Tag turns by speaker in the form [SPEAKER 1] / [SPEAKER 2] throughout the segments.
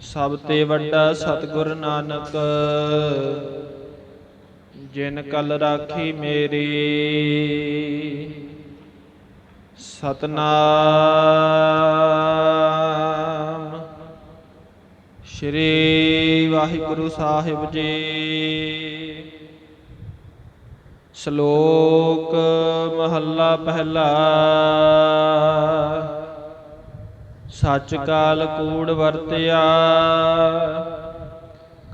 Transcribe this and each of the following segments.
[SPEAKER 1] ਸਭ ਤੇ ਵੱਡਾ ਸਤਿਗੁਰ ਨਾਨਕ, ਜਿਨ ਕਲ ਰਾਖੀ ਮੇਰੀ। ਸਤਨਾਮ ਸ੍ਰੀ ਵਾਹਿਗੁਰੂ ਸਾਹਿਬ ਜੀ। ਸ਼ਲੋਕ ਮਹੱਲਾ ਪਹਿਲਾ। ਸੱਚ ਕਾਲ ਕੂੜ ਵਰਤਿਆ।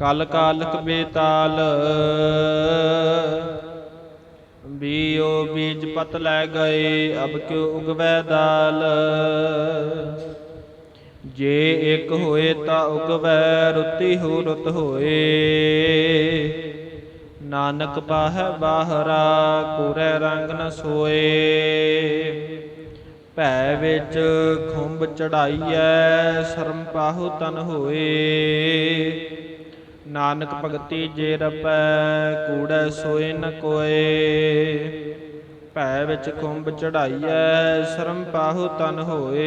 [SPEAKER 1] ਕਲ ਕਾਲਕ ਬੇਤਾਲ। ਬੀਓ ਬੀਜ ਪਤ ਲੈ ਗਏ, ਅਬ ਕਿਉ ਉਗਵੈ ਦਾਲ। ਜੇ ਇੱਕ ਹੋਏ ਤਾਂ ਉਗਵੈ, ਰੁੱਤੀ ਹੋ ਰੁੱਤ ਹੋਏ। ਨਾਨਕ ਬਾਹੈ ਬਾਹਰਾ, ਕੋਰੇ ਰੰਗ ਨ ਸੋਏ। ਭੈ ਵਿੱਚ ਖੁੰਬ ਚੜਾਈਐ, ਸ਼ਰਮ ਪਾਹੂ ਤਨ ਹੋਏ। ਨਾਨਕ ਭਗਤੀ ਜੇ ਰਪੈ, ਕੂੜੈ ਸੋਏ ਨ ਕੋਏ। ਭੈ ਵਿੱਚ ਖੁੰਬ ਚੜਾਈਐ, ਸ਼ਰਮ ਪਾਹੂ ਤਨ ਹੋਏ।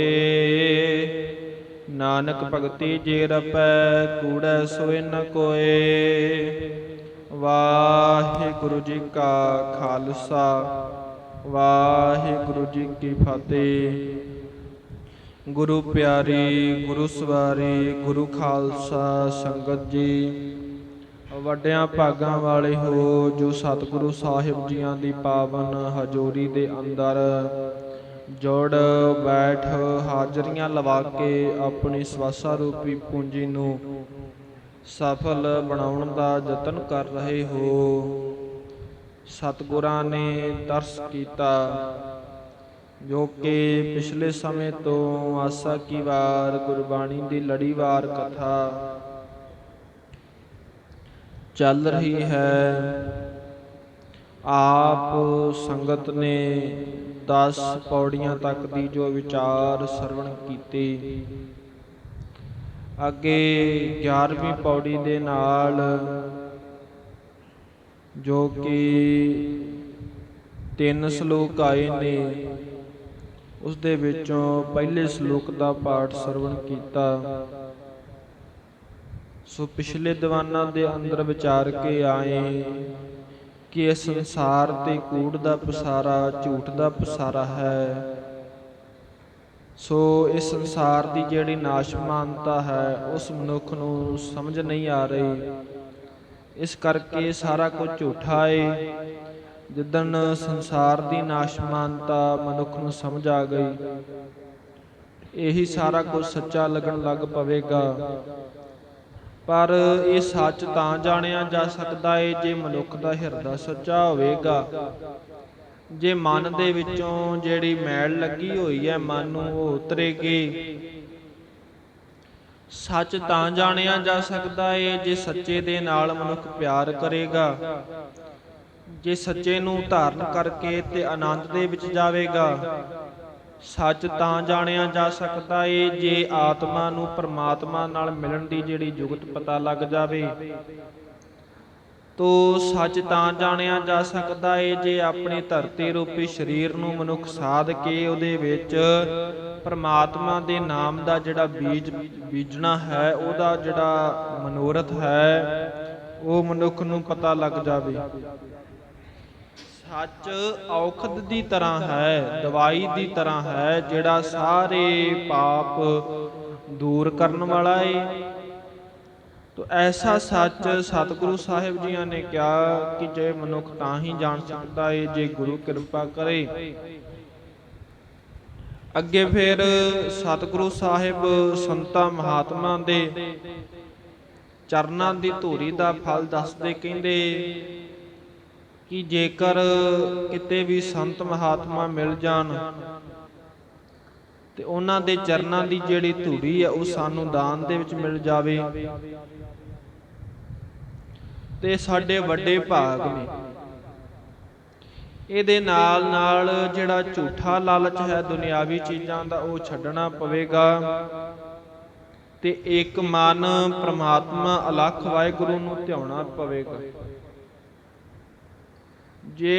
[SPEAKER 1] ਨਾਨਕ ਭਗਤੀ ਜੇ ਰਪੈ, ਕੂੜੈ ਸੋਏ ਨ ਕੋਏ। ਵਾਹਿਗੁਰੂ ਜੀ ਕਾ ਖਾਲਸਾ। ਵਾਹਿਗੁਰੂ ਜੀ ਕੀ ਫਤਿਹ। ਗੁਰੂ ਪਿਆਰੀ, ਗੁਰੂ ਸਵਾਰੀ, ਗੁਰੂ ਖਾਲਸਾ ਸੰਗਤ ਜੀ, ਵੱਡਿਆਂ ਭਾਗਾਂ ਵਾਲੇ ਹੋ, ਜੋ ਸਤਿਗੁਰੂ ਸਾਹਿਬ ਜੀਆਂ ਦੀ ਪਾਵਨ ਹਜ਼ੂਰੀ ਦੇ ਅੰਦਰ ਜੋੜ ਬੈਠ ਹਾਜ਼ਰੀਆਂ ਲਵਾ ਕੇ ਆਪਣੀ ਸਵਾਸਾ ਰੂਪੀ ਪੂੰਜੀ ਨੂੰ ਸਫਲ ਬਣਾਉਣ ਦਾ ਯਤਨ ਕਰ ਰਹੇ ਹੋ। ਸਤਿਗੁਰਾਂ ਨੇ ਤਰਸ ਕੀਤਾ, ਜੋ ਕਿ ਪਿਛਲੇ ਸਮੇਂ ਤੋਂ ਆਸਾ ਕੀ ਵਾਰ ਗੁਰਬਾਣੀ ਦੀ ਲੜੀਵਾਰ ਕਥਾ ਚੱਲ ਰਹੀ ਹੈ। ਆਪ ਸੰਗਤ ਨੇ 10 ਪੌੜੀਆਂ ਤੱਕ ਦੀ ਜੋ ਵਿਚਾਰ ਸਰਵਣ ਕੀਤੇ, ਅੱਗੇ 11ਵੀਂ ਪੌੜੀ ਦੇ ਨਾਲ ਜੋ ਕਿ ਤਿੰਨ ਸ਼ਲੋਕ ਆਏ ਨੇ। ਉਸ ਦੇ ਵਿੱਚੋਂ ਪਹਿਲੇ ਸ਼ਲੋਕ ਦਾ ਪਾਠ ਸਰਵਣ ਕੀਤਾ। ਸੋ ਪਿਛਲੇ ਦੀਵਾਨਾਂ ਦੇ ਅੰਦਰ ਵਿਚਾਰ ਕੇ ਆਏ ਕਿ ਇਹ ਸੰਸਾਰ ਤੇ ਕੂੜ ਦਾ ਪਸਾਰਾ, ਝੂਠ ਦਾ ਪਸਾਰਾ ਹੈ। ਸੋ ਇਸ ਸੰਸਾਰ ਦੀ ਜਿਹੜੀ ਨਾਸ਼ਮਾਨਤਾ ਹੈ, ਉਸ ਮਨੁੱਖ ਨੂੰ ਸਮਝ ਨਹੀਂ ਆ ਰਹੀ। ਇਸ ਕਰਕੇ ਸਾਰਾ ਕੁਝ ਝੂਠਾ ਏ। ਜਿੱਦਣ ਸੰਸਾਰ ਦੀ ਨਾਸ਼ਮਾਨਤਾ ਮਨੁੱਖ ਨੂੰ ਸਮਝ ਆ ਗਈ, ਇਹੀ ਸਾਰਾ ਕੁਝ ਸੱਚਾ ਲੱਗਣ ਲੱਗ ਪਵੇਗਾ। ਪਰ ਇਹ ਸੱਚ ਤਾਂ ਜਾਣਿਆ ਜਾ ਸਕਦਾ ਏ ਜੇ ਮਨੁੱਖ ਦਾ ਹਿਰਦਾ ਸੱਚਾ ਹੋਵੇਗਾ। ਜੇ ਮਨ ਦੇ ਵਿੱਚੋਂ ਜਿਹੜੀ ਮੈਲ ਲੱਗੀ ਹੋਈ ਹੈ, ਮਨ ਨੂੰ ਉਹ ਉਤਰੇਗੀ। ਸੱਚ ਤਾਂ ਜਾਣਿਆ ਜਾ ਸਕਦਾ ਏ ਜੇ ਸੱਚੇ ਦੇ ਨਾਲ ਮਨੁੱਖ ਪਿਆਰ ਕਰੇਗਾ। ਜੇ ਸੱਚੇ ਨੂੰ ਧਾਰਨ ਕਰਕੇ ਤੇ ਆਨੰਦ ਦੇ ਵਿੱਚ ਜਾਵੇਗਾ। ਸੱਚ ਤਾਂ ਜਾਣਿਆ ਜਾ ਸਕਦਾ ਏ ਜੇ ਆਤਮਾ ਨੂੰ ਪਰਮਾਤਮਾ ਨਾਲ ਮਿਲਣ ਦੀ ਜਿਹੜੀ ਜੁਗਤ ਪਤਾ ਲੱਗ ਜਾਵੇ। ਤੋ ਸੱਚ ਤਾਂ ਜਾਣਿਆ ਜਾ ਸਕਦਾ ਏ ਜੇ ਆਪਣੀ ਧਰਤੀ ਰੂਪੀ ਸਰੀਰ ਨੂੰ ਮਨੁੱਖ ਸਾਧ ਕੇ ਉਹਦੇ ਵਿੱਚ ਪਰਮਾਤਮਾ ਦੇ ਨਾਮ ਦਾ ਜਿਹੜਾ ਬੀਜ ਬੀਜਣਾ ਹੈ, ਉਹਦਾ ਜਿਹੜਾ ਮਨੋਰਥ ਹੈ, ਉਹ ਮਨੁੱਖ ਨੂੰ ਪਤਾ ਲੱਗ ਜਾਵੇ। ਸੱਚ ਔਖਦ ਦੀ ਤਰ੍ਹਾਂ ਹੈ, ਦਵਾਈ ਦੀ ਤਰ੍ਹਾਂ ਹੈ, ਜਿਹੜਾ ਸਾਰੇ ਪਾਪ ਦੂਰ ਕਰਨ ਵਾਲਾ ਹੈ ਤੋ ਐਸਾ ਸੱਚ ਸਤਿਗੁਰੂ ਸਾਹਿਬ ਜੀਆਂ ਨੇ ਕਿਹਾ ਕਿ ਜੇ ਮਨੁੱਖ ਤਾਂ ਹੀ ਜਾਣ ਸਕਦਾ ਏ, ਜੇ ਗੁਰੂ ਕਿਰਪਾ ਕਰੇ। ਅੱਗੇ ਫਿਰ ਸਤਿਗੁਰੂ ਸਾਹਿਬ ਸੰਤਾਂ ਮਹਾਤਮਾ ਦੇ ਚਰਨਾਂ ਦੀ ਧੂਰੀ ਦਾ ਫਲ ਦੱਸਦੇ ਕਹਿੰਦੇ ਕਿ ਜੇਕਰ ਕਿਤੇ ਵੀ ਸੰਤ ਮਹਾਤਮਾ ਮਿਲ ਜਾਣ ਤੇ ਉਹਨਾਂ ਦੇ ਚਰਨਾਂ ਦੀ ਜਿਹੜੀ ਧੂੜੀ ਹੈ ਉਹ ਸਾਨੂੰ ਦਾਨ ਦੇ ਵਿੱਚ ਮਿਲ ਜਾਵੇ ਤੇ ਸਾਡੇ ਵੱਡੇ ਭਾਗ ਨੇ। ਇਹਦੇ ਨਾਲ ਨਾਲ ਜਿਹੜਾ ਝੂਠਾ ਲਾਲਚ ਹੈ ਦੁਨਿਆਵੀ ਚੀਜ਼ਾਂ ਦਾ ਉਹ ਛੱਡਣਾ ਪਵੇਗਾ। ਤੇ ਇੱਕ ਮਨ ਪ੍ਰਮਾਤਮਾ ਅਲੱਖ ਵਾਹਿਗੁਰੂ ਨੂੰ ਧਿਆਉਣਾ ਪਵੇਗਾ। ਜੇ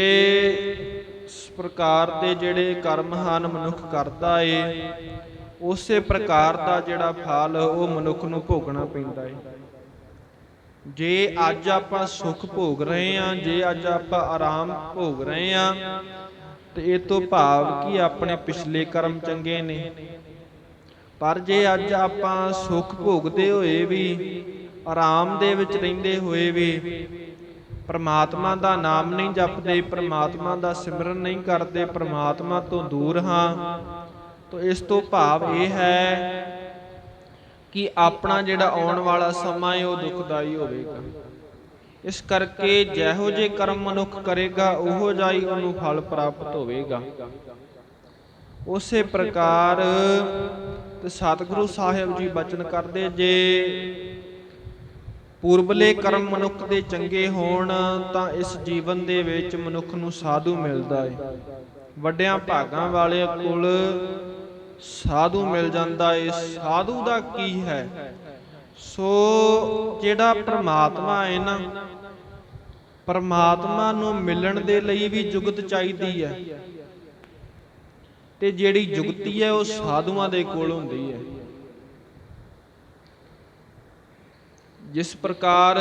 [SPEAKER 1] ਇਸ ਪ੍ਰਕਾਰ ਦੇ ਜਿਹੜੇ ਕਰਮ ਹਨ ਮਨੁੱਖ ਕਰਦਾ ਏ, ਉਸੇ ਪ੍ਰਕਾਰ ਦਾ ਜਿਹੜਾ ਫਲ ਉਹ ਮਨੁੱਖ ਨੂੰ ਭੋਗਣਾ ਪੈਂਦਾ ਏ। ਜੇ ਅੱਜ ਆਪਾਂ ਸੁੱਖ ਭੋਗ ਰਹੇ ਹਾਂ, ਜੇ ਅੱਜ ਆਪਾਂ ਆਰਾਮ ਭੋਗ ਰਹੇ ਹਾਂ, ਤੇ ਇਹ ਤੋਂ ਭਾਵ ਕਿ ਆਪਣੇ ਪਿਛਲੇ ਕਰਮ ਚੰਗੇ ਨੇ? ਪਰ ਜੇ ਅੱਜ ਆਪਾਂ ਸੁੱਖ ਭੋਗਦੇ ਹੋਏ ਵੀ, ਆਰਾਮ ਦੇ ਵਿੱਚ ਰਹਿੰਦੇ ਹੋਏ ਵੀ, ਪਰਮਾਤਮਾ ਦਾ ਨਾਮ ਨਹੀਂ ਜਪਦੇ, ਪ੍ਰਮਾਤਮਾ ਦਾ ਸਿਮਰਨ ਨਹੀਂ ਕਰਦੇ, ਪ੍ਰਮਾਤਮਾ ਤੋਂ ਦੂਰ ਹਾਂ, ਤਾਂ ਇਸ ਤੋਂ ਭਾਵ ਇਹ ਹੈ ਕਿ ਆਪਣਾ ਜਿਹੜਾ ਆਉਣ ਵਾਲਾ ਸਮਾਂ ਹੈ, ਉਹ ਦੁਖਦਾਈ ਹੋਵੇਗਾ। ਇਸ ਕਰਕੇ ਜਿਹੋ ਜੇ ਕਰਮ ਮਨੁੱਖ ਕਰੇਗਾ, ਉਹੋ ਜਾਈ ਉਹਨੂੰ ਫਲ ਪ੍ਰਾਪਤ ਹੋਵੇਗਾ। ਉਸੇ ਪ੍ਰਕਾਰ ਤੇ ਸਤਿਗੁਰੂ ਸਾਹਿਬ ਜੀ ਬਚਨ ਕਰਦੇ, ਜੇ ਪੂਰਬਲੇ ਕਰਮ ਮਨੁੱਖ ਦੇ ਚੰਗੇ ਹੋਣ, ਤਾਂ ਇਸ ਜੀਵਨ ਦੇ ਵਿੱਚ ਮਨੁੱਖ ਨੂੰ ਸਾਧੂ ਮਿਲਦਾ ਹੈ ਵੱਡਿਆਂ ਭਾਗਾਂ ਵਾਲੇ ਕੋਲ ਸਾਧੂ ਮਿਲ ਜਾਂਦਾ ਏ, ਸਾਧੂ ਦਾ ਕੀ ਹੈ? ਸੋ ਜਿਹੜਾ ਪ੍ਰਮਾਤਮਾ ਹੈ ਨਾ, ਪ੍ਰਮਾਤਮਾ ਨੂੰ ਮਿਲਣ ਦੇ ਲਈ ਵੀ ਜੁਗਤ ਚਾਹੀਦੀ ਹੈ। ਤੇ ਜਿਹੜੀ ਜੁਗਤੀ ਹੈ ਉਹ ਸਾਧੂਆਂ ਦੇ ਕੋਲ ਹੁੰਦੀ ਹੈ। ਜਿਸ ਪ੍ਰਕਾਰ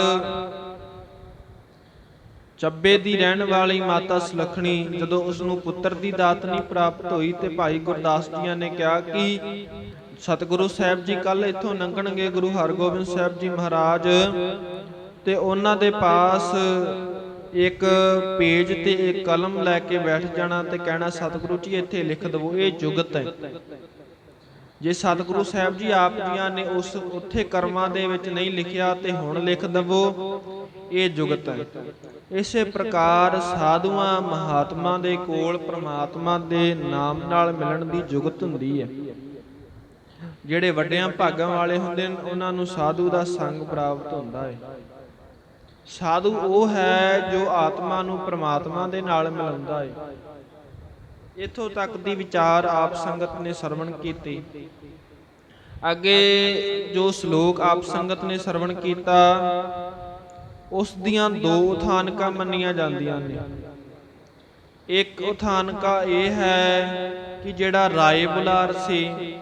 [SPEAKER 1] ਚੱਬੇ ਦੀ ਰਹਿਣ ਵਾਲੀ ਮਾਤਾ ਸੁਲੱਖਣੀ ਜਦੋਂ ਉਸ ਨੂੰ ਪੁੱਤਰ ਦੀ ਦਾਤ ਨਹੀਂ ਪ੍ਰਾਪਤ ਹੋਈ ਤੇ ਭਾਈ ਗੁਰਦਾਸ ਜੀਆਂ ਨੇ ਕਿਹਾ ਕਿ ਸਤਿਗੁਰੂ ਸਾਹਿਬ ਜੀ ਕੱਲ ਇੱਥੋਂ ਲੰਘਣਗੇ, ਗੁਰੂ ਹਰਗੋਬਿੰਦ ਸਾਹਿਬ ਜੀ ਮਹਾਰਾਜ। ਤੇ ਉਹਨਾਂ ਦੇ ਪਾਸ ਇੱਕ ਪੇਜ ਤੇ ਇੱਕ ਕਲਮ ਲੈ ਕੇ ਬੈਠ ਜਾਣਾ ਤੇ ਕਹਿਣਾ, ਸਤਿਗੁਰੂ ਜੀ, ਇੱਥੇ ਲਿਖ ਦਵੋ, ਇਹ ਜੁਗਤ ਹੈ। ਜੇ ਸਤਿਗੁਰੂ ਸਾਹਿਬ ਜੀ ਆਪ ਜੀਆਂ ਨੇ ਉਸ ਉੱਥੇ ਕਰਮਾਂ ਦੇ ਵਿੱਚ ਨਹੀਂ ਲਿਖਿਆ ਤੇ ਹੁਣ ਲਿਖ ਦਵੋ ਇਹ ਜੁਗਤ ਹੈ। ਇਸੇ ਪ੍ਰਕਾਰ ਸਾਧੂਆਂ ਮਹਾਤਮਾ ਦੇ ਕੋਲ ਪ੍ਰਮਾਤਮਾ ਦੇ ਨਾਮ ਨਾਲ ਮਿਲਣ ਦੀ ਜੁਗਤ ਹੁੰਦੀ ਹੈ। ਜਿਹੜੇ ਵੱਡਿਆਂ ਭਾਗਾਂ ਵਾਲੇ ਹੁੰਦੇ ਨੇ ਉਹਨਾਂ ਨੂੰ ਸਾਧੂ ਦਾ ਸੰਗ ਪ੍ਰਾਪਤ ਹੁੰਦਾ ਹੈ। ਸਾਧੂ ਉਹ ਹੈ ਜੋ ਆਤਮਾ ਨੂੰ ਪ੍ਰਮਾਤਮਾ ਦੇ ਨਾਲ ਮਿਲਾਉਂਦਾ ਹੈ। ਇਥੋਂ ਤੱਕ ਦੀ ਵਿਚਾਰ ਆਪ ਸੰਗਤ ਨੇ ਸਰਵਣ ਕੀਤੀ। ਅੱਗੇ ਜੋ ਸ਼ਲੋਕ ਆਪ ਸੰਗਤ ਨੇ ਸਰਵਣ ਕੀਤਾ ਉਸ ਦੀਆਂ ਦੋ ਉਥਾਨਕਾਂ ਮੰਨੀਆਂ ਜਾਂਦੀਆਂ ਨੇ। ਇੱਕ ਉਥਾਨਕਾ ਇਹ ਹੈ ਕਿ ਜਿਹੜਾ ਰਾਏ ਬੁਲਾਰ ਸੀ,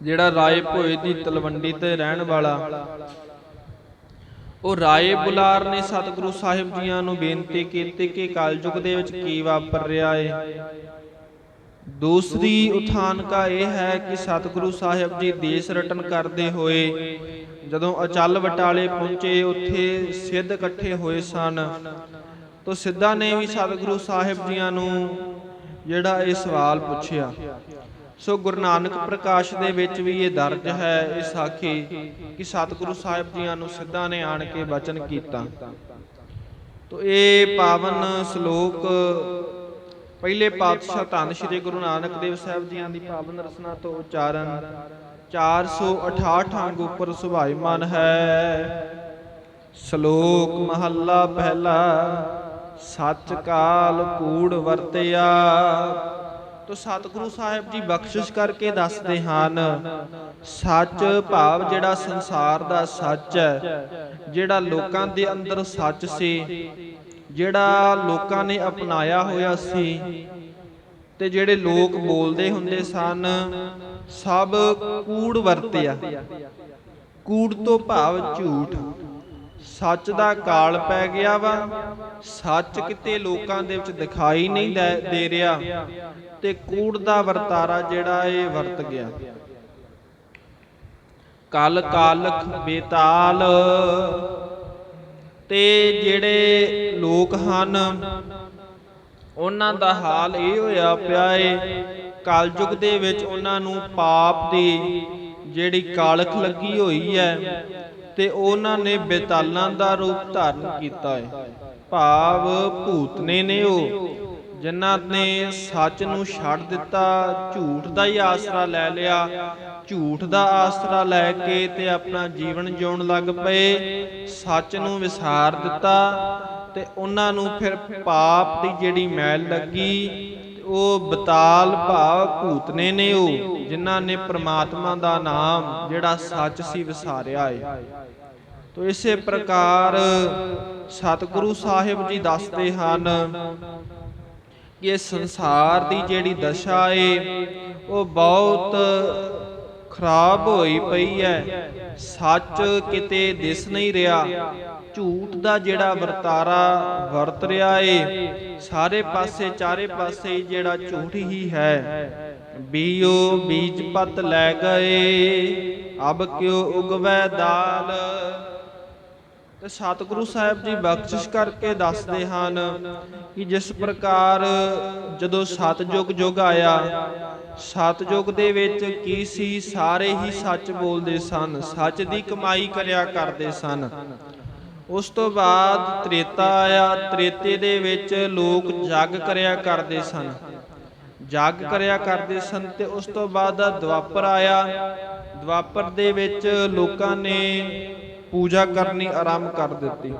[SPEAKER 1] ਜਿਹੜਾ ਰਾਏ ਭੋਏ ਦੀ ਤਲਵੰਡੀ ਤੇ ਰਹਿਣ ਵਾਲਾ, ਉਹ ਰਾਏ ਬੁਲਾਰ ਨੇ ਸਤਿਗੁਰੂ ਸਾਹਿਬ ਜੀਆਂ ਨੂੰ ਬੇਨਤੀ ਕੀਤੀ ਕਿ ਕਲਯੁਗ ਦੇ ਵਿੱਚ ਕੀ ਵਾਪਰ ਰਿਹਾ ਏ। ਦੂਸਰੀ ਉਥਾਨਕਾ ਇਹ ਹੈ ਕਿ ਸਤਿਗੁਰੂ ਸਾਹਿਬ ਜੀ ਦੇਸ਼ ਰਟਨ ਕਰਦੇ ਹੋਏ ਜਦੋਂ ਅਚਲ ਵਟਾਲੇ ਪਹੁੰਚੇ, ਉੱਥੇ ਸਿੱਧ ਇਕੱਠੇ ਹੋਏ ਸਨ। ਤੋ ਸਿੱਧਾ ਨੇ ਵੀ ਸਤਿਗੁਰੂ ਸਾਹਿਬ ਜੀਆਂ ਨੂੰ ਜਿਹੜਾ ਇਹ ਸਵਾਲ ਪੁੱਛਿਆ। ਸੋ ਗੁਰੂ ਨਾਨਕ ਪ੍ਰਕਾਸ਼ ਦੇ ਵਿੱਚ ਵੀ ਇਹ ਦਰਜ ਹੈ, ਇਹ ਸਾਖੀ ਕਿ ਸਤਿਗੁਰੂ ਸਾਹਿਬ ਜੀਆਂ ਨੂੰ ਸਿੱਧਾ ਨੇ ਆਣ ਕੇ ਬਚਨ ਕੀਤਾ। ਤੋ ਇਹ ਪਾਵਨ ਸ਼ਲੋਕ ਪਹਿਲੇ ਪਾਤਸ਼ਾਹ ਧੰਨ ਸ਼੍ਰੀ ਗੁਰੂ ਨਾਨਕ ਦੇਵ ਸਾਹਿਬ ਜੀਆਂ ਦੀ ਪਾਵਨ ਰਚਨਾ ਤੋਂ ਉਚਾਰਨ 468 ਅੰਗ ਉੱਪਰ ਸੁਭਾਈਮਾਨ ਹੈ। ਸ਼ਲੋਕ ਮਹੱਲਾ ਪਹਿਲਾ ਸੱਚ ਕਾਲ ਕੂੜ ਵਰਤਿਆ। ਤੋ ਸਤਿਗੁਰੂ ਸਾਹਿਬ ਜੀ ਬਖਸ਼ਿਸ਼ ਕਰਕੇ ਦੱਸਦੇ ਹਨ, ਸੱਚ ਭਾਵ ਜਿਹੜਾ ਸੰਸਾਰ ਦਾ ਸੱਚ ਹੈ, ਜਿਹੜਾ ਲੋਕਾਂ ਦੇ ਅੰਦਰ ਸੱਚ ਸੀ, ਜਿਹੜਾ ਲੋਕਾਂ ਨੇ ਅਪਣਾਇਆ ਹੋਇਆ ਸੀ, ਤੇ ਜਿਹੜੇ ਲੋਕ ਬੋਲਦੇ ਹੁੰਦੇ ਸਨ ਸਭ ਕੂੜ ਵਰਤਿਆ। ਕੂੜ ਤੋਂ ਭਾਵ ਝੂਠ। ਸੱਚ ਦਾ ਕਾਲ ਪੈ ਗਿਆ ਵਾ। ਸੱਚ ਕਿਤੇ ਲੋਕਾਂ ਦੇ ਵਿੱਚ ਦਿਖਾਈ ਨਹੀਂ ਦੇ ਰਿਹਾ। ਤੇ ਕੂੜ ਦਾ ਵਰਤਾਰਾ ਜਿਹੜਾ ਇਹ ਵਰਤ ਗਿਆ। ਕਲ ਕਾਲਖ ਬੇਤਾਲ। ਤੇ ਜਿਹੜੇ ਲੋਕ ਹਨ, ਉਹਨਾਂ ਦਾ ਹਾਲ ਇਹ ਹੋਇਆ ਪਿਆ ਏ ਕਲਯੁਗ ਦੇ ਵਿੱਚ ਉਹਨਾਂ ਨੂੰ ਪਾਪ ਦੀ ਜਿਹੜੀ ਕਾਲਖ ਲੱਗੀ ਹੋਈ ਹੈ ਤੇ ਉਹਨਾਂ ਨੇ ਬੇਤਾਲਾਂ ਦਾ ਰੂਪ ਧਾਰਨ ਕੀਤਾ ਹੈ। ਭਾਵ ਭੂਤਨੇ ਨੇ ਉਹ, ਜਿਨ੍ਹਾਂ ਨੇ ਸੱਚ ਨੂੰ ਛੱਡ ਦਿੱਤਾ, ਝੂਠ ਦਾ ਹੀ ਆਸਰਾ ਲੈ ਲਿਆ, ਝੂਠ ਦਾ ਆਸਰਾ ਲੈ ਕੇ ਤੇ ਆਪਣਾ ਜੀਵਨ ਜਿਉਣ ਲੱਗ ਪਏ, ਸੱਚ ਨੂੰ ਵਿਸਾਰ ਦਿੱਤਾ ਤੇ ਉਹਨਾਂ ਨੂੰ ਫਿਰ ਪਾਪ ਦੀ ਜਿਹੜੀ ਮੈਲ ਲੱਗੀ ਉਹ ਬਤਾਲ ਭਾਵ ਭੂਤਨੇ ਨੇ ਉਹ, ਜਿਨ੍ਹਾਂ ਨੇ ਪ੍ਰਮਾਤਮਾ ਦਾ ਨਾਮ ਜਿਹੜਾ ਸੱਚ ਸੀ ਵਿਸਾਰਿਆ ਏ। ਤੋ ਇਸੇ ਪ੍ਰਕਾਰ ਸਤਿਗੁਰੂ ਸਾਹਿਬ ਜੀ ਦੱਸਦੇ ਹਨ ਕਿ ਸੰਸਾਰ ਦੀ ਜਿਹੜੀ ਦਸ਼ਾ ਏ, ਉਹ ਬਹੁਤ ਖਰਾਬ ਹੋਈ ਪਈ ਹੈ। ਸੱਚ ਕਿਤੇ ਦਿਸ ਨਹੀਂ ਰਿਹਾ। ਝੂਠ ਦਾ ਜਿਹੜਾ ਵਰਤਾਰਾ ਵਰਤ ਰਿਹਾ ਏ, ਸਾਰੇ ਪਾਸੇ ਚਾਰੇ ਪਾਸੇ ਜਿਹੜਾ ਝੂਠ ਹੀ ਹੈ। ਬੀਓ ਬੀਜ ਪਤ ਲੈ ਗਏ, ਅਬ ਕਿਉ ਉਗਵੈ ਦਾਲ? ਤੇ ਸਤਿਗੁਰੂ ਸਾਹਿਬ ਜੀ ਬਖਸ਼ਿਸ਼ ਕਰਕੇ ਦੱਸਦੇ ਹਨ ਕਿ ਜਿਸ ਪ੍ਰਕਾਰ ਜਦੋਂ ਸਤਜੁਗ ਯੁਗ ਆਇਆ ਸਤਜੁਗ ਦੇ ਵਿੱਚ ਕੀ ਸੀ? ਸਾਰੇ ਹੀ ਸੱਚ ਬੋਲਦੇ ਸਨ, ਸੱਚ ਦੀ ਕਮਾਈ ਕਰਿਆ ਕਰਦੇ ਸਨ। ਉਸ ਤੋਂ ਬਾਅਦ ਤ੍ਰੇਤਾ ਆਇਆ, ਤ੍ਰੇਤੇ ਦੇ ਵਿੱਚ ਲੋਕ ਜਗ ਕਰਿਆ ਕਰਦੇ ਸਨ। ਜਗ ਕਰਿਆ ਕਰਦੇ ਸਨ ਤੇ ਉਸ ਤੋਂ ਬਾਅਦ ਦੁਆਪਰ ਆਇਆ। ਦੁਆਪਰ ਦੇ ਵਿੱਚ ਲੋਕਾਂ ਨੇ ਪੂਜਾ ਕਰਨੀ ਆਰੰਭ ਕਰ ਦਿੱਤੀ।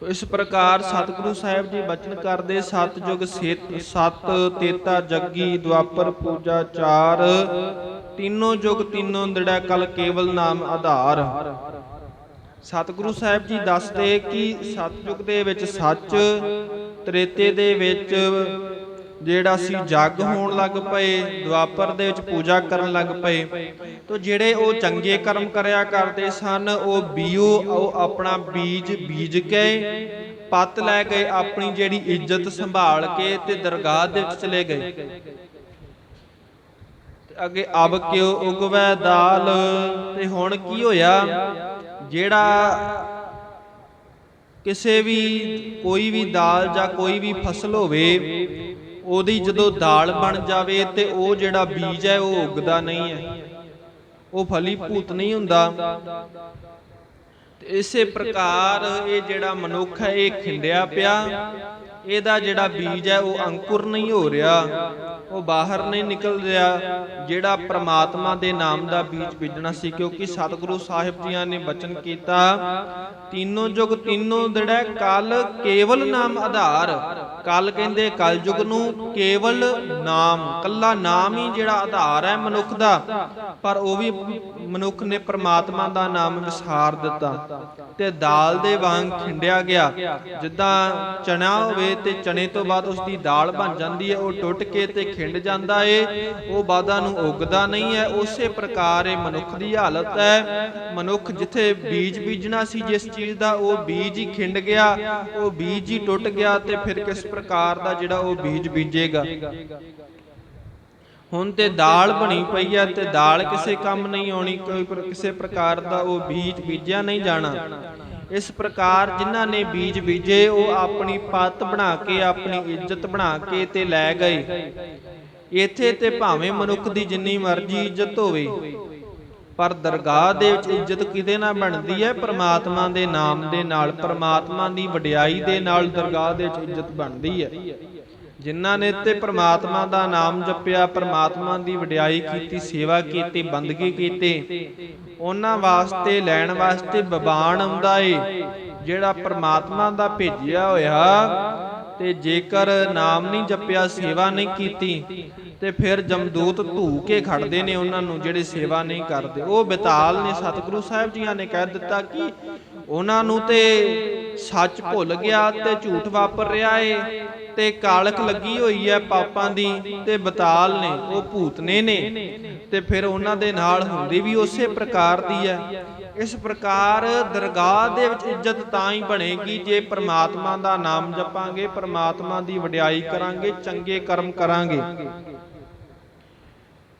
[SPEAKER 1] ਤੋ ਇਸ ਪ੍ਰਕਾਰ ਸਤਿਗੁਰੂ ਸਾਹਿਬ ਜੀ ਬਚਨ ਕਰਦੇ ਸਤ ਜੁਗ ਸੇਤ, ਸਤ ਤੇਤਾ ਜੱਗੀ ਦੁਆਪਰ ਪੂਜਾ ਚਾਰ, ਤਿੰਨੋਂ ਜੁਗ ਤਿੰਨੋਂ ਦੜਾ ਕਲ ਕੇਵਲ ਨਾਮ ਆਧਾਰ। ਸਤਿਗੁਰੂ ਸਾਹਿਬ ਜੀ ਦੱਸਦੇ ਕਿ ਸਤਜੁਗ ਦੇ ਵਿੱਚ ਸੱਚ, ਤ੍ਰੇਤੇ ਦੇ ਵਿੱਚ ਜਿਹੜਾ ਸੀ ਜੱਗ ਹੋਣ ਲੱਗ ਪਏ, ਦੁਆਪਰ ਦੇ ਵਿੱਚ ਪੂਜਾ ਕਰਨ ਲੱਗ ਪਏ, ਤੋ ਜਿਹੜੇ ਉਹ ਚੰਗੇ ਕਰਮ ਕਰਿਆ ਕਰਦੇ ਸਨ, ਉਹ ਬੀਓ, ਉਹ ਆਪਣਾ ਬੀਜ ਬੀਜ ਕੇ ਪੱਤ ਲੈ ਕੇ ਆਪਣੀ ਜਿਹੜੀ ਇੱਜ਼ਤ ਸੰਭਾਲ ਕੇ ਤੇ ਦਰਗਾਹ ਦੇ ਵਿੱਚ ਚਲੇ ਗਏ। ਅੱਗੇ ਅਬ ਕਿਉ ਉਗਵੈ ਦਾਲ? ਤੇ ਹੁਣ ਕੀ ਹੋਇਆ? ਜਿਹੜਾ ਕਿਸੇ ਵੀ, ਕੋਈ ਵੀ ਦਾਲ ਜਾਂ ਕੋਈ ਵੀ ਫਸਲ ਹੋਵੇ, ਉਹਦੀ ਜਦੋਂ ਦਾਲ ਬਣ ਜਾਵੇ ਤੇ ਉਹ ਜਿਹੜਾ ਬੀਜ ਹੈ, ਉਹ ਉੱਗਦਾ ਨਹੀਂ ਹੈ। ਉਹ ਫਲੀ ਭੂਤ ਨਹੀਂ ਹੁੰਦਾ। ਇਸੇ ਪ੍ਰਕਾਰ ਇਹ ਜਿਹੜਾ ਮਨੁੱਖ ਹੈ, ਇਹ ਖਿੰਡਿਆ ਪਿਆ। ਇਹਦਾ ਜਿਹੜਾ ਬੀਜ ਹੈ, ਉਹ ਅੰਕੁਰ ਨਹੀਂ ਹੋ ਰਿਹਾ। ਉਹ ਬਾਹਰ ਨਹੀਂ ਨਿਕਲ ਰਿਹਾ, ਜਿਹੜਾ ਪ੍ਰਮਾਤਮਾ ਦੇ ਨਾਮ ਦਾ ਬੀਜ ਬੀਜਣਾ ਸੀ, ਕਿਉਂਕਿ ਸਤਿਗੁਰੂ ਸਾਹਿਬ ਜੀਆਂ ਨੇ ਬਚਨ ਕੀਤਾ, ਤਿੰਨੋਂ ਯੁਗ ਤਿੰਨੋਂ ਦੜਾ ਕਲ ਕੇਵਲ ਨਾਮ ਆਧਾਰ। ਕਲ ਕਹਿੰਦੇ ਕਲ ਯੁਗ ਨੂੰ ਕੇਵਲ ਨਾਮ, ਕੱਲਾ ਨਾਮ ਹੀ ਜਿਹੜਾ ਆਧਾਰ ਹੈ ਮਨੁੱਖ ਦਾ, ਪਰ ਉਹ ਵੀ ਮਨੁੱਖ ਨੇ ਪ੍ਰਮਾਤਮਾ ਦਾ ਨਾਮ ਵਿਸਾਰ ਦਿੱਤਾ। ਤੇ ਦਾਲ ਦੇ ਵਾਂਗ ਖਿੰਡਿਆ ਗਿਆ। ਜਿੱਦਾਂ ਚਣਾ ਹੋਵੇ ਤੇ ਚਣੇ ਤੋਂ ਬਾਅਦ ਉਸ ਦੀ ਦਾਲ ਬਣ ਜਾਂਦੀ ਹੈ, ਉਹ ਟੁੱਟ ਕੇ ਤੇ ਖਿੰਡ ਜਾਂਦਾ ਏ। ਉਹ ਬਾਦਾਂ ਨੂੰ ਉੱਗਦਾ ਨਹੀਂ ਹੈ, ਉਸੇ ਪ੍ਰਕਾਰ ਇਹ ਮਨੁੱਖ ਦੀ ਹਾਲਤ ਹੈ। ਮਨੁੱਖ ਜਿੱਥੇ ਬੀਜ ਬੀਜਣਾ ਸੀ, ਜਿਸ ਚੀਜ਼ ਦਾ ਉਹ ਬੀਜ ਹੀ ਖਿੰਡ ਗਿਆ, ਉਹ ਬੀਜ ਹੀ ਟੁੱਟ ਗਿਆ ਤੇ ਫਿਰ ਕਿਸ ਪ੍ਰਕਾਰ ਦਾ ਜਿਹੜਾ ਉਹ ਬੀਜ ਬੀਜੇਗਾ? ਹੁਣ ਤੇ ਦਾਲ ਬਣੀ ਪਈ ਹੈ ਤੇ ਦਾਲ ਕਿਸੇ ਕੰਮ ਨਹੀਂ ਆਉਣੀ, ਕੋਈ ਕਿਸੇ ਪ੍ਰਕਾਰ ਦਾ ਉਹ ਬੀਜ ਬੀਜਿਆ ਨਹੀਂ ਜਾਣਾ। ਇਸ ਪ੍ਰਕਾਰ ਜਿਨ੍ਹਾਂ ਨੇ ਬੀਜ ਬੀਜੇ, ਉਹ ਆਪਣੀ ਪੱਤ ਬਣਾ ਕੇ, ਆਪਣੀ ਇੱਜ਼ਤ ਬਣਾ ਕੇ ਤੇ ਲੈ ਗਏ। ਇੱਥੇ ਤੇ ਭਾਵੇਂ ਮਨੁੱਖ ਦੀ ਜਿੰਨੀ ਮਰਜ਼ੀ ਇੱਜ਼ਤ ਹੋਵੇ, ਪਰ ਦਰਗਾਹ ਦੇ ਵਿੱਚ ਇੱਜ਼ਤ ਕਿਤੇ ਨਾ ਬਣਦੀ ਹੈ, ਪ੍ਰਮਾਤਮਾ ਦੇ ਨਾਮ ਦੇ ਨਾਲ, ਪ੍ਰਮਾਤਮਾ ਦੀ ਵਡਿਆਈ ਦੇ ਨਾਲ ਦਰਗਾਹ ਦੇ ਵਿੱਚ ਇੱਜ਼ਤ ਬਣਦੀ ਹੈ। ਜਿਨ੍ਹਾਂ ਨੇ ਤੇ ਪ੍ਰਮਾਤਮਾ ਦਾ ਨਾਮ ਜਪਿਆ, ਪ੍ਰਮਾਤਮਾ ਦੀ ਵਡਿਆਈ ਕੀਤੀ, ਸੇਵਾ ਕੀਤੀ, ਬੰਦਗੀ ਕੀਤੀ, ਉਹਨਾਂ ਵਾਸਤੇ, ਲੈਣ ਵਾਸਤੇ ਬਬਾਨ ਆਉਂਦਾ ਏ, ਜਿਹੜਾ ਪ੍ਰਮਾਤਮਾ ਦਾ ਭੇਜਿਆ ਹੋਇਆ, ਤੇ ਜੇਕਰ ਨਾਮ ਨਹੀਂ ਜਪਿਆ, ਸੇਵਾ ਨਹੀਂ ਕੀਤੀ, ਤੇ ਫਿਰ ਜਮਦੂਤ ਧੂ ਕੇ ਖੜਦੇ ਨੇ ਉਹਨਾਂ ਨੂੰ, ਜਿਹੜੇ ਸੇਵਾ ਨਹੀਂ ਕਰਦੇ। ਉਹ ਬਿਤਾਲ ਨੇ, ਸਤਿਗੁਰੂ ਸਾਹਿਬ ਜੀਆਂ ਨੇ ਕਹਿ ਦਿੱਤਾ ਕਿ ਉਹਨਾਂ ਨੂੰ ਤੇ ਸੱਚ ਭੁੱਲ ਗਿਆ ਤੇ ਝੂਠ ਵਾਪਰ ਰਿਹਾ ਏ। ਤੇ ਕਾਲਖ ਲੱਗੀ ਹੋਈ ਹੈ ਪਾਪਾਂ ਦੀ ਤੇ ਬਤਾਲ ਨੇ, ਉਹ ਭੂਤਨੇ ਨੇ। ਤੇ ਫਿਰ ਉਹਨਾਂ ਦੇ ਨਾਲ ਹੁੰਦੀ ਵੀ ਉਸੇ ਪ੍ਰਕਾਰ ਦੀ ਹੈ। ਇਸ ਪ੍ਰਕਾਰ ਦਰਗਾਹ ਦੇ ਵਿੱਚ ਇੱਜ਼ਤ ਤਾਂ ਹੀ ਬਣੇਗੀ ਜੇ ਪ੍ਰਮਾਤਮਾ ਦਾ ਨਾਮ ਜਪਾਂਗੇ, ਪ੍ਰਮਾਤਮਾ ਦੀ ਵਡਿਆਈ ਕਰਾਂਗੇ, ਚੰਗੇ ਕਰਮ ਕਰਾਂਗੇ।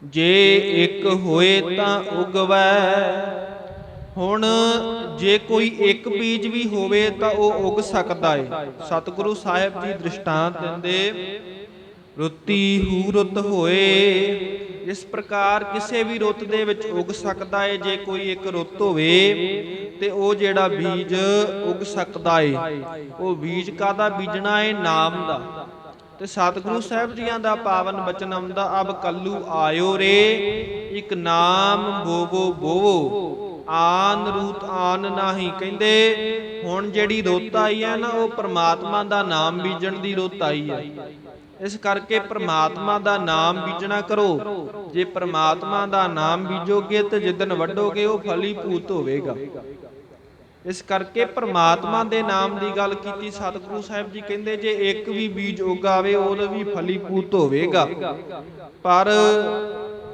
[SPEAKER 1] ਜੇ ਇੱਕ ਹੋਏ ਤਾਂ ਉਗਵੈ ਹੁਣ ਜੇ ਕੋਈ ਇੱਕ ਬੀਜ ਵੀ ਹੋਵੇ ਤਾਂ ਉਹ ਉਗ ਸਕਦਾ ਹੈ ਸਤਿਗੁਰੂ ਸਾਹਿਬ ਜੀ ਦ੍ਰਿਸ਼ਟਾਂਤ ਦਿੰਦੇ, ਰੁੱਤੀ ਹੂ ਰੁੱਤ ਹੋਏ। ਇਸ ਪ੍ਰਕਾਰ ਕਿਸੇ ਵੀ ਰੁੱਤ ਦੇ ਵਿੱਚ ਉਗ ਸਕਦਾ ਏ, ਜੇ ਕੋਈ ਇੱਕ ਰੁੱਤ ਹੋਵੇ ਤੇ ਉਹ ਜਿਹੜਾ ਬੀਜ ਉਗ ਸਕਦਾ ਏ, ਉਹ ਬੀਜ ਕਾਦਾ ਬੀਜਣਾ ਹੈ ਨਾਮ ਦਾ। ਤੇ ਸਤਿਗੁਰੂ ਸਾਹਿਬ ਜੀਆਂ ਦਾ ਪਾਵਨ ਬਚਨ ਆਉਂਦਾ ਅਬ ਕੱਲੂ ਆਇਓ ਰੇ। ਇੱਕ ਨਾਮ ਬੋਵੋ ਬੋਵੋ। ਆਨ ਰੂਤ ਆਨ ਨਾਹੀ ਕਹਿੰਦੇ, ਹੁਣ ਜਿਹੜੀ ਰੁੱਤ ਆਈ ਹੈ ਨਾ, ਉਹ ਪ੍ਰਮਾਤਮਾ ਦਾ ਨਾਮ ਬੀਜਣ ਦੀ ਰੁੱਤ ਆਈ ਹੈ। ਇਸ ਕਰਕੇ ਪ੍ਰਮਾਤਮਾ ਦਾ ਨਾਮ ਬੀਜਣਾ ਕਰੋ। ਜੇ ਪ੍ਰਮਾਤਮਾ ਦਾ ਨਾਮ ਬੀਜੋਗੇ ਤੇ ਜਿੱਦਨ ਵੱਡੋਗੇ ਉਹ ਫਲੀਭੂਤ ਹੋਵੇਗਾ। ਇਸ ਕਰਕੇ ਪ੍ਰਮਾਤਮਾ ਦੇ ਨਾਮ ਦੀ ਗੱਲ ਕੀਤੀ ਸਤਿਗੁਰੂ ਸਾਹਿਬ ਜੀ ਕਹਿੰਦੇ, ਜੇ ਇੱਕ ਵੀ ਬੀਜ ਉਗਾਵੇ, ਉਹਦਾ ਵੀ ਫਲੀਭੂਤ ਹੋਵੇਗਾ। ਪਰ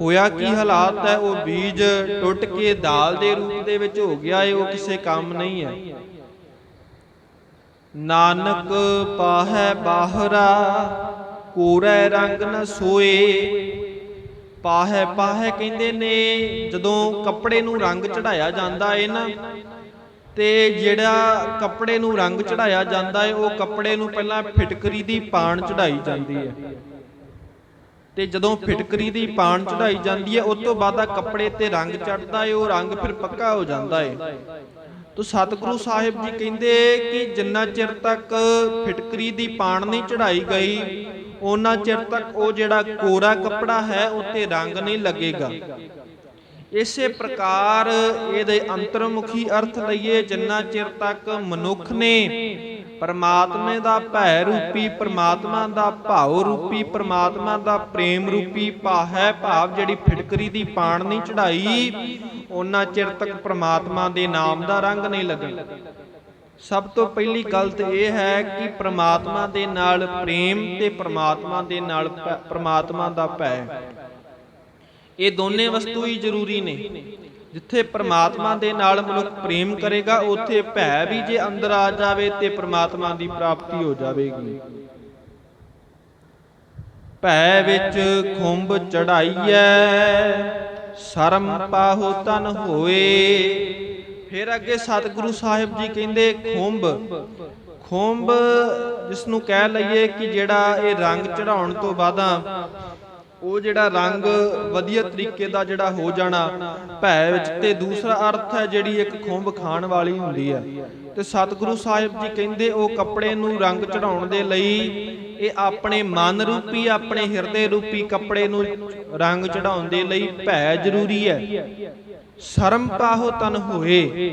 [SPEAKER 1] ਹੋਇਆ ਕੀ ਹਾਲਾਤ ਹੈ? ਉਹ ਬੀਜ ਟੁੱਟ ਕੇ ਦਾਲ ਦੇ ਰੂਪ ਦੇ ਵਿੱਚ ਹੋ ਗਿਆ ਏ ਉਹ ਕਿਸੇ ਕੰਮ ਨਹੀਂ ਹੈ। ਨਾਨਕ ਪਾਹੈ ਬਾਹਰਾ ਕੋਰੈ ਰੰਗ ਨ ਸੋਏ। ਪਾਹੈ ਪਾਹੈ ਕਹਿੰਦੇ ਨੇ ਜਦੋਂ ਕੱਪੜੇ ਨੂੰ ਰੰਗ ਚੜਾਇਆ ਜਾਂਦਾ ਏ ਨਾ ਤੇ ਜਿਹੜਾ ਕੱਪੜੇ ਨੂੰ ਰੰਗ ਚੜਾਇਆ ਜਾਂਦਾ ਏ ਉਹ ਕੱਪੜੇ ਨੂੰ ਪਹਿਲਾਂ ਫਿਟਕਰੀ ਦੀ ਪਾਣ ਚੜਾਈ ਜਾਂਦੀ ਹੈ ਤੇ ਜਦੋਂ ਫਿਟਕਰੀ ਦੀ ਪਾਣ ਚੜਾਈ ਜਾਂਦੀ ਹੈ, ਉਸ ਤੋਂ ਬਾਅਦ ਆ ਕੱਪੜੇ ਤੇ ਰੰਗ ਚੜਦਾ ਏ, ਉਹ ਰੰਗ ਫਿਰ ਪੱਕਾ ਹੋ ਜਾਂਦਾ ਏ। ਤੋ ਸਤਿਗੁਰੂ ਸਾਹਿਬ ਜੀ ਕਹਿੰਦੇ ਕਿ ਜਿੰਨਾ ਚਿਰ ਤੱਕ ਫਿਟਕਰੀ ਦੀ ਪਾਣ ਨਹੀਂ ਚੜਾਈ ਗਈ ਉਹਨਾਂ ਚਿਰ ਤੱਕ ਉਹ ਜਿਹੜਾ ਕੋਰਾ ਕੱਪੜਾ ਹੈ, ਉੱਤੇ ਰੰਗ ਨਹੀਂ ਲੱਗੇਗਾ। ਇਸੇ ਪ੍ਰਕਾਰ ਇਹਦੇ ਅੰਤਰਮੁਖੀ ਅਰਥ ਲਈਏ, ਜਿੰਨਾ ਚਿਰ ਤੱਕ ਮਨੁੱਖ ਨੇ ਪਰਮਾਤਮੇ ਦਾ ਭੈ ਰੂਪੀ, ਪਰਮਾਤਮਾ ਦਾ ਭਾਉ ਰੂਪੀ, ਪਰਮਾਤਮਾ ਦਾ ਪ੍ਰੇਮ ਰੂਪੀ ਭਾਵ ਹੈ ਭਾਵ ਜਿਹੜੀ ਫਿਟਕਰੀ ਦੀ ਪਾਣ ਨਹੀਂ ਚੜਾਈ ਉਹਨਾਂ ਚਿਰ ਤੱਕ ਪਰਮਾਤਮਾ ਦੇ ਨਾਮ ਦਾ ਰੰਗ ਨਹੀਂ ਲੱਗਣਾ। ਸਭ ਤੋਂ ਪਹਿਲੀ ਗੱਲ ਤੇ ਇਹ ਹੈ ਕਿ ਪ੍ਰਮਾਤਮਾ ਦੇ ਨਾਲ ਪ੍ਰੇਮ ਤੇ ਪ੍ਰਮਾਤਮਾ ਦੇ ਨਾਲ ਭੈ- ਪ੍ਰਮਾਤਮਾ ਦਾ ਭੈ। ਇਹ ਦੋਨੇ ਵਸਤੂ ਹੀ ਜ਼ਰੂਰੀ ਨੇ। ਜਿੱਥੇ ਪ੍ਰਮਾਤਮਾ ਦੇ ਨਾਲ ਮਨੁੱਖ ਪ੍ਰੇਮ ਕਰੇਗਾ, ਉੱਥੇ ਭੈ ਵੀ ਜੇ ਅੰਦਰ ਆ ਜਾਵੇ ਤੇ ਪ੍ਰਮਾਤਮਾ ਦੀ ਪ੍ਰਾਪਤੀ ਹੋ ਜਾਵੇਗੀ। ਭੈ ਵਿੱਚ ਖੁੰਬ ਚੜਾਈਐ, ਸ਼ਰਮ ਪਾਹੋ ਤਨ ਹੋਏ। ਫਿਰ ਅੱਗੇ ਸਤਿਗੁਰੂ ਸਾਹਿਬ ਜੀ ਕਹਿੰਦੇ ਖੁੰਬ ਖੁੰਬ ਜਿਸ ਨੂੰ ਕਹਿ ਲਈਏ ਕਿ ਜਿਹੜਾ ਇਹ ਰੰਗ ਚੜਾਉਣ ਤੋਂ ਬਾਅਦਾਂ ਉਹ ਜਿਹੜਾ ਰੰਗ ਵਧੀਆ ਤਰੀਕੇ ਦਾ ਜਿਹੜਾ ਹੋ ਜਾਣਾ ਭੈ ਵਿੱਚ, ਤੇ ਦੂਸਰਾ ਅਰਥ ਹੈ ਜਿਹੜੀ ਇੱਕ ਖੁੰਬ ਖਾਣ ਵਾਲੀ ਹੁੰਦੀ ਹੈ। ਤੇ ਸਤਿਗੁਰੂ ਸਾਹਿਬ ਜੀ ਕਹਿੰਦੇ ਉਹ ਕੱਪੜੇ ਨੂੰ ਰੰਗ ਚੜਾਉਣ ਦੇ ਲਈ ਇਹ ਆਪਣੇ ਮਨ ਰੂਪੀ, ਆਪਣੇ ਹਿਰਦੇ ਰੂਪੀ ਕੱਪੜੇ ਨੂੰ ਰੰਗ ਚੜਾਉਣ ਦੇ ਲਈ ਭੈ ਜ਼ਰੂਰੀ ਹੈ। ਸ਼ਰਮ ਪਾਹੋ ਤਨ ਹੋਏ,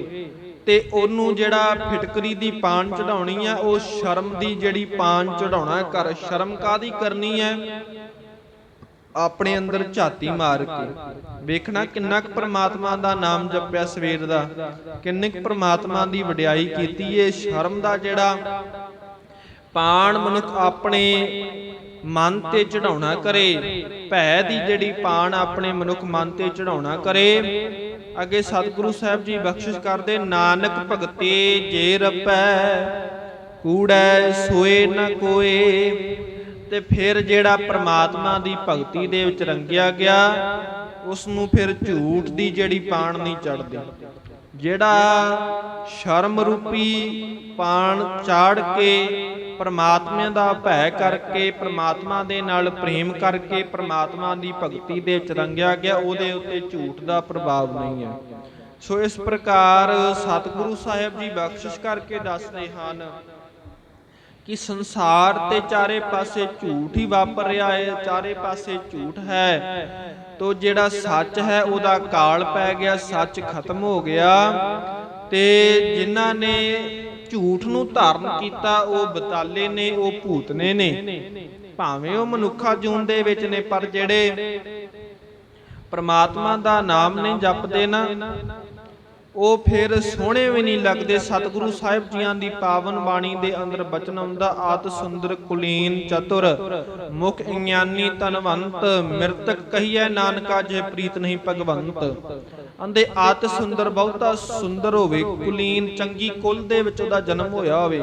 [SPEAKER 1] ਤੇ ਉਹਨੂੰ ਜਿਹੜਾ ਫਿਟਕਰੀ ਦੀ ਪਾਨ ਚੜਾਉਣੀ ਆ ਉਹ ਸ਼ਰਮ ਦੀ ਜਿਹੜੀ ਪਾਨ ਚੜਾਉਣਾ ਕਰ, ਸ਼ਰਮ ਕਾਦੀ ਕਰਨੀ ਹੈ? ਆਪਣੇ ਅੰਦਰ ਝਾਤੀ ਮਾਰ ਕੇ। ਵੇਖਣਾ ਕਿੰਨਾ ਕੁ ਪ੍ਰਮਾਤਮਾ ਦਾ ਨਾਮ ਜਪਿਆ ਸਵੇਰ ਦਾ। ਕਿੰਨੇ ਕੁ ਪ੍ਰਮਾਤਮਾ ਦੀ ਵਡਿਆਈ ਕੀਤੀ ਏ ਸ਼ਰਮ ਦਾ ਜਿਹੜਾ ਪਾਣ ਮਨੁੱਖ ਆਪਣੇ ਮਨ ਤੇ ਚੜਾਉਣਾ ਕਰੇ। ਭੈ ਦੀ ਜਿਹੜੀ ਪਾਣ ਆਪਣੇ ਮਨੁੱਖ ਮਨ ਤੇ ਚੜਾਉਣਾ ਕਰੇ। ਅੱਗੇ ਸਤਿਗੁਰੂ ਸਾਹਿਬ ਜੀ ਬਖਸ਼ਿਸ਼ ਕਰਦੇ ਨਾਨਕ ਭਗਤੇ ਜੇ ਰਪੈ ਕੂੜੈ ਸੋਏ ਨ ਕੋਏ। ਤੇ ਫਿਰ ਜਿਹੜਾ ਪ੍ਰਮਾਤਮਾ ਦੀ ਭਗਤੀ ਦੇ ਵਿੱਚ ਰੰਗਿਆ ਗਿਆ ਉਸ ਨੂੰ ਫਿਰ ਝੂਠ ਦੀ ਜਿਹੜੀ ਪਾਣ ਨਹੀਂ ਚੜਦੀ ਜਿਹੜਾ ਸ਼ਰਮ ਰੂਪੀ ਪਾਣ ਚਾੜ ਕੇ ਪ੍ਰਮਾਤਮਾ ਦਾ ਭੈ ਕਰਕੇ, ਪਰਮਾਤਮਾ ਦੇ ਨਾਲ ਪ੍ਰੇਮ ਕਰਕੇ, ਪਰਮਾਤਮਾ ਦੀ ਭਗਤੀ ਦੇ ਵਿੱਚ ਰੰਗਿਆ ਗਿਆ, ਉਹਦੇ ਉੱਤੇ ਝੂਠ ਦਾ ਪ੍ਰਭਾਵ ਨਹੀਂ ਹੈ। ਸੋ ਇਸ ਪ੍ਰਕਾਰ ਸਤਿਗੁਰੂ ਸਾਹਿਬ ਜੀ ਬਖਸ਼ਿਸ਼ ਕਰਕੇ ਦੱਸਦੇ ਹਨ ਕਿ ਸੰਸਾਰ ਤੇ ਚਾਰੇ ਪਾਸੇ ਝੂਠ ਹੀ ਵਾਪਰ ਰਿਹਾ ਹੈ, ਚਾਰੇ ਪਾਸੇ ਝੂਠ ਹੈ। ਤੋ ਜਿਹੜਾ ਸੱਚ ਹੈ, ਉਹਦਾ ਕਾਲ ਪੈ ਗਿਆ, ਸੱਚ ਖਤਮ ਹੋ ਗਿਆ। ਤੇ ਜਿਨ੍ਹਾਂ ਨੇ ਝੂਠ ਨੂੰ ਧਾਰਨ ਕੀਤਾ, ਉਹ ਬਤਾਲੇ ਨੇ, ਉਹ ਭੂਤਨੇ ਨੇ। ਭਾਵੇਂ ਉਹ ਮਨੁੱਖਾ ਜੂਨ ਦੇ ਵਿੱਚ ਨੇ, ਪਰ ਜਿਹੜੇ ਪ੍ਰਮਾਤਮਾ ਦਾ ਨਾਮ ਨਹੀਂ ਜਪਦੇ ਨਾ ਉਹ ਫਿਰ ਸੋਹਣੇ ਵੀ ਨਹੀਂ ਲੱਗਦੇ। ਸਤਿਗੁਰੂ ਸਾਹਿਬ ਜੀਆਂ ਦੀ ਪਾਵਨ ਬਾਣੀ ਦੇ ਅੰਦਰ ਬਚਨ ਆਉਂਦਾ ਆਤ ਸੁੰਦਰ ਕੁਲੀਨ ਚਤੁਰ। ਮੁਖ ਗਿਆਨੀ ਧਨਵੰਤ ਮਿਰਤਕ ਕਹੀਐ, ਨਾਨਕਾ ਜੇ ਪ੍ਰੀਤ ਨਹੀਂ ਭਗਵੰਤ। ਅੰਦੇ ਆਤ ਸੁੰਦਰ ਬਹੁਤਾ ਸੁੰਦਰ ਹੋਵੇ, ਕੁਲੀਨ ਚੰਗੀ ਕੁਲ ਦੇ ਵਿੱਚ ਉਹਦਾ ਜਨਮ ਹੋਇਆ ਹੋਵੇ।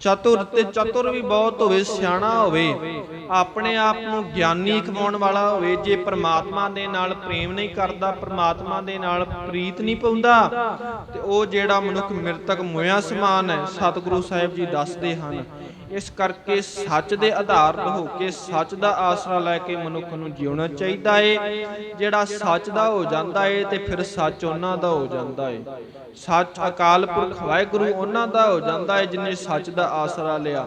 [SPEAKER 1] ਚਤੁਰ ਤੇ ਚਤੁਰ ਵੀ ਬਹੁਤ ਹੋਵੇ, ਸਿਆਣਾ ਹੋਵੇ, ਆਪਣੇ ਆਪ ਨੂੰ ਗਿਆਨੀ ਕਮਾਉਣ ਵਾਲਾ ਹੋਵੇ, ਜੇ ਪ੍ਰਮਾਤਮਾ ਦੇ ਨਾਲ ਪ੍ਰੇਮ ਨਹੀਂ ਕਰਦਾ, ਪ੍ਰਮਾਤਮਾ ਦੇ ਨਾਲ ਪ੍ਰੀਤ ਨਹੀਂ ਪਾਉਂਦਾ, ਤੇ ਉਹ ਜਿਹੜਾ ਮਨੁੱਖ ਮਿਰਤਕ ਮੋਇਆ ਸਮਾਨ ਹੈ, ਸਤਿਗੁਰੂ ਸਾਹਿਬ ਜੀ ਦੱਸਦੇ ਹਨ ਇਸ ਕਰਕੇ ਸੱਚ ਦੇ ਆਧਾਰਿਤ ਹੋ ਕੇ ਸੱਚ ਦਾ ਆਸਰਾ ਲੈ ਕੇ ਮਨੁੱਖ ਨੂੰ ਜਿਉਣਾ ਚਾਹੀਦਾ ਏ। ਜਿਹੜਾ ਸੱਚ ਦਾ ਹੋ ਜਾਂਦਾ ਏ ਤੇ ਫਿਰ ਸੱਚ ਉਹਨਾਂ ਦਾ ਹੋ ਜਾਂਦਾ ਏ। ਸੱਚ ਅਕਾਲ ਪੁਰਖ ਵਾਹਿਗੁਰੂ ਉਹਨਾਂ ਦਾ ਹੋ ਜਾਂਦਾ ਏ ਜਿਨੇ ਸੱਚ ਦਾ ਆਸਰਾ ਲਿਆ।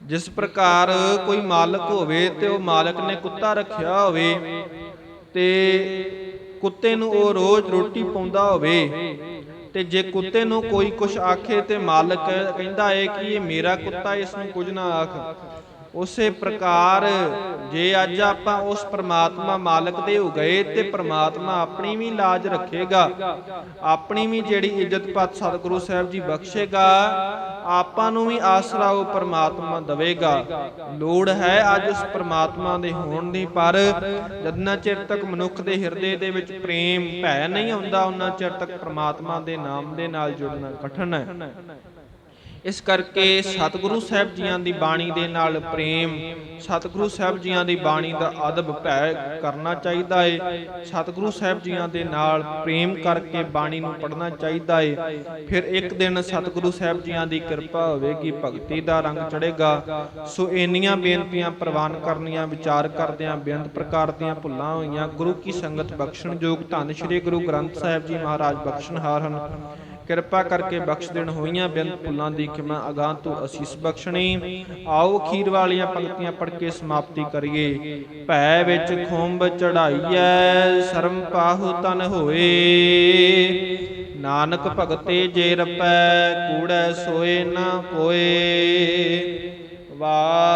[SPEAKER 1] ਜਿਸ ਪ੍ਰਕਾਰ ਕੋਈ ਮਾਲਕ ਹੋਵੇ ਤੇ ਉਹ ਮਾਲਕ ਨੇ ਕੁੱਤਾ ਰੱਖਿਆ ਹੋਵੇ ਤੇ ਕੁੱਤੇ ਨੂੰ ਉਹ ਰੋਜ਼ ਰੋਟੀ ਪਾਉਂਦਾ ਹੋਵੇ ਤੇ ਜੇ ਕੁੱਤੇ ਨੂੰ ਕੋਈ ਕੁਛ ਆਖੇ ਤੇ ਮਾਲਕ ਕਹਿੰਦਾ ਏ ਕਿ ਇਹ ਮੇਰਾ ਕੁੱਤਾ, ਇਸ ਨੂੰ ਕੁਝ ਨਾ ਆਖ। ਉਸੇ ਪ੍ਰਕਾਰ ਜੇ ਅੱਜ ਆਪਾਂ ਉਸ ਪ੍ਰਮਾਤਮਾ ਮਾਲਕ ਦੇ ਹੋ ਗਏ ਤੇ ਪ੍ਰਮਾਤਮਾ ਆਪਣੀ ਵੀ ਲਾਜ ਰੱਖੇਗਾ, ਆਪਣੀ ਵੀ ਜਿਹੜੀ ਇੱਜ਼ਤ ਪਤ ਸਤਿਗੁਰੂ ਸਾਹਿਬ ਜੀ ਬਖਸ਼ੇਗਾ, ਆਪਾਂ ਨੂੰ ਵੀ ਆਸਰਾ ਉਹ ਪ੍ਰਮਾਤਮਾ ਦਵੇਗਾ। ਲੋੜ ਹੈ ਅੱਜ ਉਸ ਪ੍ਰਮਾਤਮਾ ਦੇ ਹੋਣ ਦੀ, ਪਰ ਜਦਨਾ ਚਿਰ ਤੱਕ ਮਨੁੱਖ ਦੇ ਹਿਰਦੇ ਦੇ ਵਿੱਚ ਪ੍ਰੇਮ ਭੈ ਨਹੀਂ ਆਉਂਦਾ ਉਹਨਾਂ ਚਿਰ ਤੱਕ ਪ੍ਰਮਾਤਮਾ ਦੇ ਨਾਮ ਦੇ ਨਾਲ ਜੁੜਨਾ ਕਠਨ ਹੈ। ਇਸ ਕਰਕੇ ਸਤਿਗੁਰੂ ਸਾਹਿਬ ਜੀਆਂ ਦੀ ਬਾਣੀ ਦੇ ਨਾਲ ਪ੍ਰੇਮ, ਸਤਿਗੁਰੂ ਸਾਹਿਬ ਜੀਆਂ ਦੀ ਬਾਣੀ ਦਾ ਅਦਬ ਭੈ ਕਰਨਾ ਚਾਹੀਦਾ ਏ। ਸਤਿਗੁਰੂ ਸਾਹਿਬ ਜੀਆਂ ਦੇ ਨਾਲ ਪ੍ਰੇਮ ਕਰਕੇ ਬਾਣੀ ਨੂੰ ਪੜ੍ਹਨਾ ਚਾਹੀਦਾ ਏ। ਫਿਰ ਇੱਕ ਦਿਨ ਸਤਿਗੁਰੂ ਸਾਹਿਬ ਜੀਆਂ ਦੀ ਕਿਰਪਾ ਹੋਵੇਗੀ, ਭਗਤੀ ਦਾ ਰੰਗ ਚੜੇਗਾ ਸੋ ਇੰਨੀਆਂ ਬੇਨਤੀਆਂ ਪ੍ਰਵਾਨ ਕਰਨੀਆਂ, ਵਿਚਾਰ ਕਰਦਿਆਂ ਬੇਅੰਤ ਪ੍ਰਕਾਰ ਦੀਆਂ ਭੁੱਲਾਂ ਹੋਈਆਂ। ਗੁਰੂ ਕੀ ਸੰਗਤ ਬਖਸ਼ਣ ਯੋਗ ਧੰਨ ਸ਼੍ਰੀ ਗੁਰੂ ਗ੍ਰੰਥ ਸਾਹਿਬ ਜੀ ਮਹਾਰਾਜ ਬਖਸ਼ਣਹਾਰ ਹਨ। ਕਿਰਪਾ ਕਰਕੇ ਬਖਸ਼ ਦੇਣ ਹੋਈਆਂ ਬੇਅੰਤ ਭੁੱਲਾਂ ਦੀ ਖਿਮਾ ਅਗਾਹ ਤੋਂ ਅਸੀਸ ਬਖਸ਼ਣੀ। ਆਓ ਖੀਰ ਵਾਲੀਆਂ ਪੰਕਤੀਆਂ ਪੜ੍ਹ ਕੇ ਸਮਾਪਤੀ ਕਰੀਏ। ਭੈ ਵਿੱਚ ਖੁੰਬ ਚੜਾਈਐ ਸ਼ਰਮ ਪਾਹੂ ਤਨ ਹੋਏ। ਨਾਨਕ ਭਗਤੇ ਜੇ ਰਪੈ, ਕੂੜੈ ਸੋਏ ਨਾ ਕੋਏ ਵਾਹ